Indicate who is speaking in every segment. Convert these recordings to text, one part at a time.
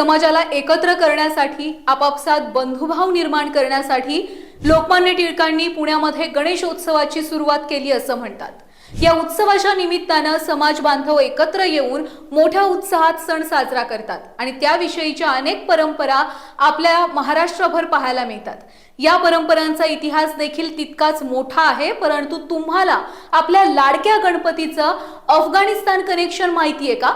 Speaker 1: समाजाला एकत्र करण्यासाठी आपापसात बंधुभाव निर्माण करण्यासाठी लोकमान्य टिळकांनी पुण्यामध्ये गणेशोत्सवाची सुरुवात केली असं म्हणतात. या उत्सवाच्या निमित्तानं समाज बांधव एकत्र येऊन मोठ्या उत्साहात सण साजरा करतात आणि त्याविषयीच्या अनेक परंपरा आपल्या महाराष्ट्रभर पाहायला मिळतात. या परंपरांचा इतिहास देखील तितकाच मोठा आहे परंतु तुम्हाला आपल्या लाडक्या गणपतीचं अफगाणिस्तान कनेक्शन माहिती आहे का?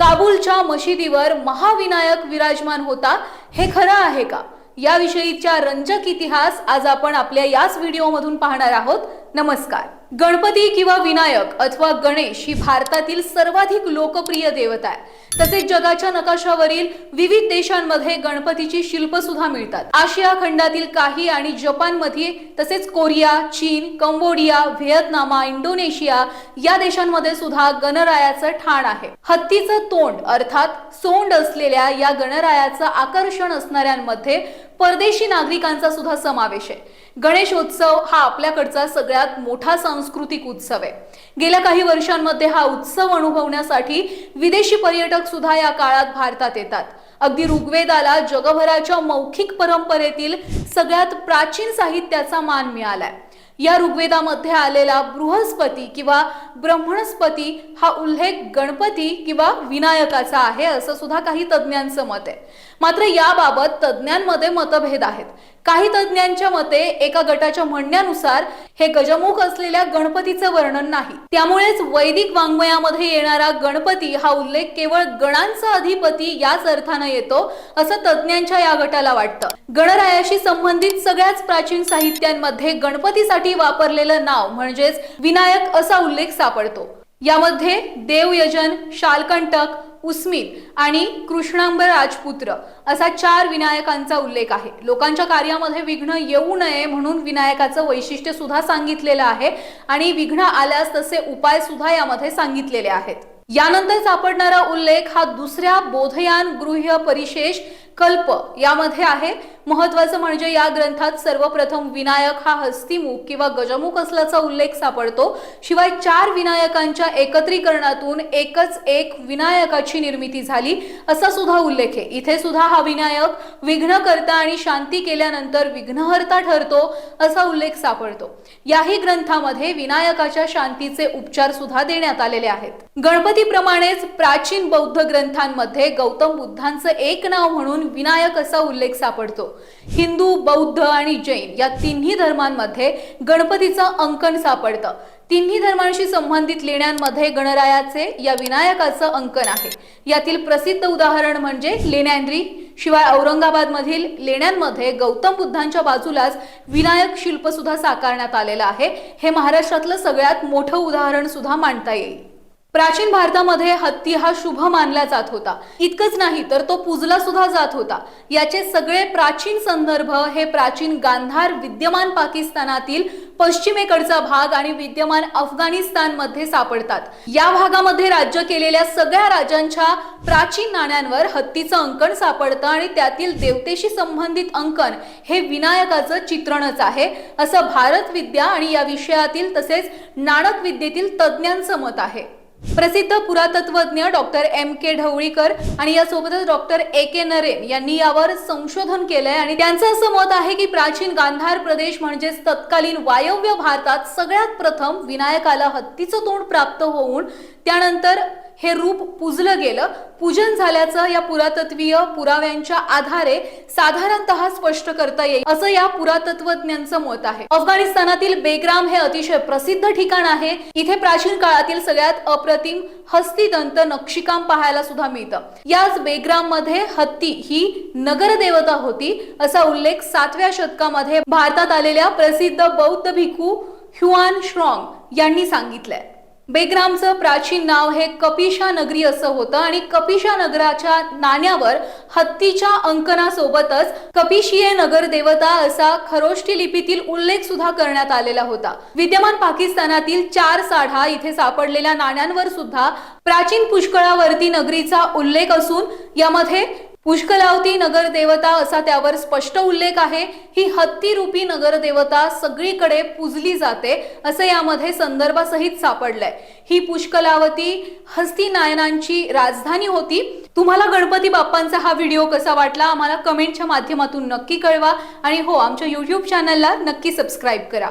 Speaker 1: काबूलच्या मशिदीवर महाविनायक विराजमान होता हे खरं आहे का? याविषयीच्या रंजक इतिहास आज आपण आपल्या याच व्हिडिओमधून पाहणार आहोत. नमस्कार. गणपती किंवा विनायक अथवा गणेश ही भारतातील सर्वाधिक लोकप्रिय देवता आहे तसेच जगाच्या नकाशावरील विविध देशांमध्ये गणपतीची शिल्प सुद्धा मिळतात. आशिया खंडातील काही आणि जपानमध्ये तसेच कोरिया चीन कंबोडिया व्हिएतनामा इंडोनेशिया या देशांमध्ये सुद्धा गणरायाचं ठाण आहे. हत्तीचं तोंड अर्थात सोंड असलेल्या या गणरायाचं आकर्षण असणाऱ्यांमध्ये परदेशी नागरिकांचा सुद्धा समावेश आहे. गणेशोत्सव हा आपल्याकडचा सगळ्यात मोठा सांस्कृतिक उत्सव आहे. गेल्या काही वर्षांमध्ये हा उत्सव अनुभवण्यासाठी विदेशी पर्यटक सुद्धा या काळात भारतात येतात. अगदी ऋग्वेदाला जगभराच्या मौखिक परंपरेतील सगळ्यात प्राचीन साहित्याचा मान मिळालाय. या ऋग्वेदामध्ये आलेला बृहस्पती किंवा ब्रह्मणस्पती हा उल्लेख गणपती किंवा विनायकाचा आहे असं सुद्धा काही तज्ज्ञांचं मत आहे. मात्र याबाबत तज्ज्ञांमध्ये मतभेद आहेत. काही तज्ज्ञांच्या मते एका गटाच्या म्हणण्यानुसार हे गजमुख असलेल्या गणपतीचं वर्णन नाही. त्यामुळेच वैदिक वाङ्मयामध्ये येणारा गणपती हा उल्लेख केवळ गणांचा अधिपती याच अर्थानं येतो असं तज्ज्ञांच्या या गटाला वाटतं. गणरायाशी संबंधित सगळ्याच प्राचीन साहित्यांमध्ये गणपतीसाठी वापरलेलं नाव म्हणजेच विनायक असा उल्लेख सापडतो. यामध्ये देवयजन शालकंटक उस्मित आणि कृष्णांबर राजपुत्र असा चार विनायकांचा उल्लेख आहे. लोकांच्या कार्यामध्ये विघ्न येऊ नये म्हणून विनायकाचं वैशिष्ट्य सुद्धा सांगितलेलं आहे आणि विघ्न आल्यास तसे उपाय सुद्धा यामध्ये सांगितलेले आहेत. यानंतर सापडणारा उल्लेख हा दुसऱ्या बोधयान गृह्य परिशेष कल्प यामध्ये आहे. महत्वाचं म्हणजे या ग्रंथात सर्वप्रथम विनायक हा हस्तिमुख किंवा गजमुख असल्याचा उल्लेख सापडतो. शिवाय चार विनायकांच्या एकत्रीकरणातून एकच एक विनायकाची निर्मिती झाली असा सुद्धा उल्लेख आहे. इथे सुद्धा हा विनायक विघ्नकर्ता आणि शांती केल्यानंतर विघ्नहर्ता ठरतो असा उल्लेख सापडतो. याही ग्रंथामध्ये विनायकाच्या शांतीचे उपचार सुद्धा देण्यात आलेले आहेत. गणपतीप्रमाणेच प्राचीन बौद्ध ग्रंथांमध्ये गौतम बुद्धांचं एक नाव म्हणून विनायक असा उल्लेख सापडतो. हिंदू बौद्ध आणि जैन या तिन्ही धर्मांमध्ये गणपतीचं अंकन सापडतं. तिन्ही धर्मांशी संबंधित लेण्यांमध्ये गणरायाचे या विनायकाचं अंकन आहे. यातील प्रसिद्ध उदाहरण म्हणजे लेण्यांद्री. शिवाय औरंगाबादमधील लेण्यांमध्ये गौतम बुद्धांच्या बाजूलाच विनायक शिल्प सुद्धा साकारण्यात आलेलं आहे. हे महाराष्ट्रातलं सगळ्यात मोठं उदाहरण सुद्धा मांडता येईल. प्राचीन भारतामध्ये हत्ती हा शुभ मानला जात होता. इतकंच नाही तर तो पूजला सुद्धा जात होता. याचे सगळे प्राचीन संदर्भ हे प्राचीन गांधार विद्यमान पाकिस्तानातील पश्चिमेकडचा भाग आणि विद्यमान अफगाणिस्तानमध्ये सापडतात. या भागामध्ये राज्य केलेल्या सगळ्या राजांच्या प्राचीन नाण्यांवर हत्तीचं अंकण सापडतं आणि त्यातील देवतेशी संबंधित अंकन हे विनायकाचं चित्रणच आहे असं भारत विद्या आणि या विषयातील तसेच नाणक विद्येतील तज्ज्ञांचं मत आहे. प्रसिद्ध पुरातत्वज्ञ डॉक्टर एम के ढवळीकर आणि यासोबतच डॉक्टर ए के नरेन यांनी यावर संशोधन केलंय. आणि त्यांचं असं मत आहे की प्राचीन गांधार प्रदेश म्हणजेच तत्कालीन वायव्य भारतात सगळ्यात प्रथम विनायकाला हत्तीचं तोंड प्राप्त होऊन त्यानंतर हे रूप पूजलं गेलं. पूजन झाल्याचं या पुरातत्वीय पुराव्यांच्या आधारे साधारणतः स्पष्ट करता येईल. असं या पुरातत्वज्ञांचं मत आहे. अफगाणिस्तानातील बेग्राम हे अतिशय प्रसिद्ध ठिकाण आहे. इथे प्राचीन काळातील सगळ्यात अप्रतिम हस्तिदंत नक्षीकाम पाहायला सुद्धा मिळतं. याच बेग्राममध्ये हत्ती ही नगरदेवता होती असा उल्लेख सातव्या शतकामध्ये भारतात आलेल्या प्रसिद्ध बौद्ध भिक्खू ह्युआन श्रॉंग यांनी सांगितलंय. बेग्रामचं प्राचीन नाव हे कपिशा नगरी असं होतं आणि कपिशा नगराच्या नाण्यावर हत्तीच्या अंकनासोबतच कपिशिये नगर देवता असा खरोष्टी लिपीतील उल्लेख सुद्धा करण्यात आलेला होता. विद्यमान पाकिस्तानातील चार साढा इथे सापडलेल्या नाण्यांवर सुद्धा प्राचीन पुष्कळावर्ती नगरीचा उल्लेख असून यामध्ये पुष्कलावती नगरदेवता असा त्यावर स्पष्ट उल्लेख आहे. ही हत्ती रूपी नगरदेवता सगळीकडे पूजली जाते असं यामध्ये संदर्भासहित सापडलंय. ही पुष्कलावती हस्ती नायनांची राजधानी होती. तुम्हाला गणपती बाप्पांचा हा व्हिडिओ कसा वाटला? आम्हाला कमेंटच्या माध्यमातून नक्की कळवा. आणि हो आमच्या युट्यूब चॅनलला नक्की सबस्क्राईब करा.